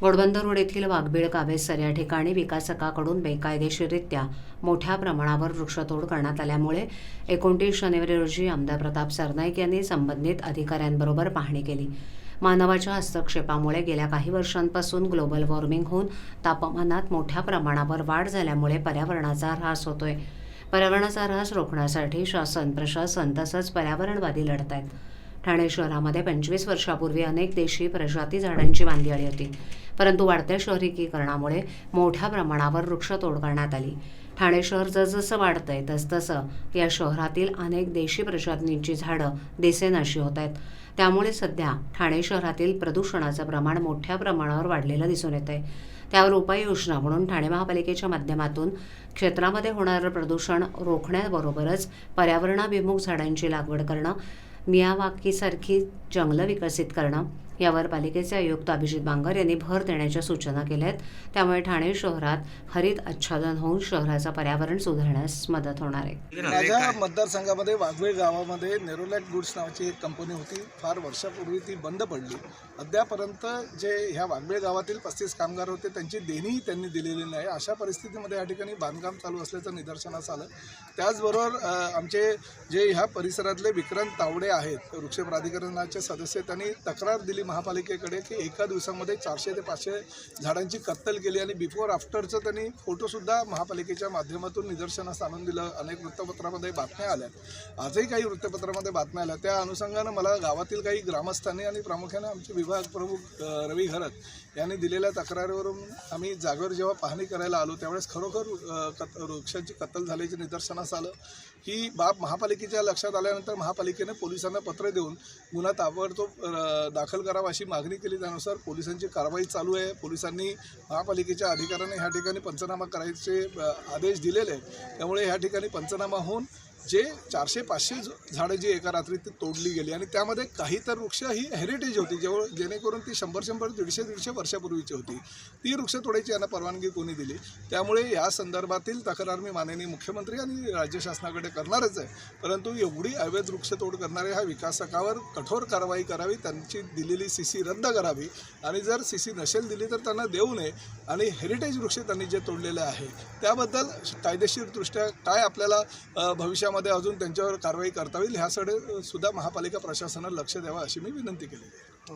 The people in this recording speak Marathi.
घोडबंदर रोड येथील वाघबीळ कावेसर या ठिकाणी विकासकाकडून बेकायदेशीररित्या मोठ्या प्रमाणावर वृक्षतोड करण्यात आल्यामुळे एकोणतीस जानेवारी रोजी आमदार प्रताप सरनाईक यांनी संबंधित अधिकाऱ्यांबरोबर पाहणी केली. मानवाच्या हस्तक्षेपामुळे गेल्या काही वर्षांपासून ग्लोबल वॉर्मिंग होऊन तापमानात मोठ्या प्रमाणावर वाढ झाल्यामुळे पर्यावरणाचा ऱ्हास होतोय. पर्यावरणाचा ऱ्हास रोखण्यासाठी शासन प्रशासन तसंच पर्यावरणवादी लढत आहेत. ठाणे शहरामध्ये पंचवीस वर्षापूर्वी अनेक देशी प्रजाती झाडांची बांधी आली होती. परंतु वाढत्या शहरीकरणामुळे मोठ्या प्रमाणावर वृक्षतोड करण्यात आली. ठाणे शहर जसजसं वाढतंय तसतसं या शहरातील अनेक देशी प्रजातींची झाडं दिसेनाशी होत आहेत. त्यामुळे सध्या ठाणे शहरातील प्रदूषणाचं प्रमाण मोठ्या प्रमाणावर वाढलेलं दिसून येत आहे त्यावर उपाययोजना म्हणून ठाणे महापालिकेच्या माध्यमातून क्षेत्रामध्ये होणारं प्रदूषण रोखण्याबरोबरच पर्यावरणाभिमुख झाडांची लागवड करणं मियावाकीसारखी जंगलं विकसित करणं यावर पालिकेचे आयुक्त अभिजित बांगर यांनी भर देण्याच्या सूचना केल्या आहेत त्यामुळे ठाणे शहरात हरित आच्छादन होऊन शहराचं पर्यावरण सुधारण्यास मदत होणार आहे. माझ्या मतदारसंघामध्ये वाघवेळ गावामध्ये नेरोलॅक गुड्स नावाची एक कंपनी होती. फार वर्षापूर्वी ती बंद पडली. अद्यापर्यंत जे ह्या वाघवेळ गावातील पस्तीस कामगार होते त्यांची देणीही त्यांनी दिलेली नाही. अशा परिस्थितीमध्ये या ठिकाणी बांधकाम चालू असल्याचं निदर्शनास आलं. त्याचबरोबर आमचे जे ह्या परिसरातले विक्रांत तावडे आहेत वृक्ष प्राधिकरणाचे सदस्य त्यांनी तक्रार दिली महापालिकेकडे की एका दिवसामध्ये चारशे ते पाचशे झाडांची कत्तल केली आणि बिफोर आफ्टरचं त्यांनी फोटोसुद्धा महापालिकेच्या माध्यमातून निदर्शनास आणून दिलं. अनेक वृत्तपत्रामध्ये बातम्या आल्या. आजही काही वृत्तपत्रामध्ये बातम्या आल्या. त्या अनुषंगानं मला गावातील काही ग्रामस्थांनी आणि प्रामुख्याने आमचे विभाग प्रमुख रवी घरत यांनी दिलेल्या तक्रारीवरून आम्ही जागेवर जेव्हा पाहणी करायला आलो त्यावेळेस खरोखर कत वृक्षांची कत्तल झाल्याचे निदर्शनास आलं. ही बाब महापालिकेच्या लक्षात आल्यानंतर महापालिकेने पोलिसांना पत्र देऊन गुन्हा ताबडतोब दाखल करा करावा अशी मागणी केली त्यानुसार पोलिसांची कारवाई चालू आहे. पोलिसांनी महापालिकेच्या अधिकाऱ्यांनी ह्या ठिकाणी पंचनामा करायचे आदेश दिलेले आहेत. त्यामुळे ह्या ठिकाणी पंचनामा होऊन जे चारशे पाचशे झाडं जी एका रात्रीत ती तोडली गेली आणि त्यामध्ये काही तर वृक्ष ही हेरिटेज होती जेव्हा जेणेकरून ती शंभर शंभर दीडशे दीडशे वर्षापूर्वीची होती. ती वृक्ष तोडायची यांना परवानगी कोणी दिली? त्यामुळे या संदर्भातील तक्रार मी माननीय मुख्यमंत्री आणि राज्य शासनाकडे करणारच आहे. परंतु एवढी अवैध वृक्षतोड करणाऱ्या ह्या विकासकावर कठोर कारवाई करावी त्यांची दिलेली सी सी रद्द करावी आणि जर सी सी नसेल दिली तर त्यांना देऊ नये आणि हेरिटेज वृक्ष त्यांनी जे तोडलेले आहे त्याबद्दल कायदेशीरदृष्ट्या काय आपल्याला भविष्यामध्ये भविष्यामध्ये अजून त्यांच्यावर कारवाई करता येईल ह्यासाठी सुद्धा महापालिका प्रशासनाला लक्ष द्यावं अशी मी विनंती केलेली आहे.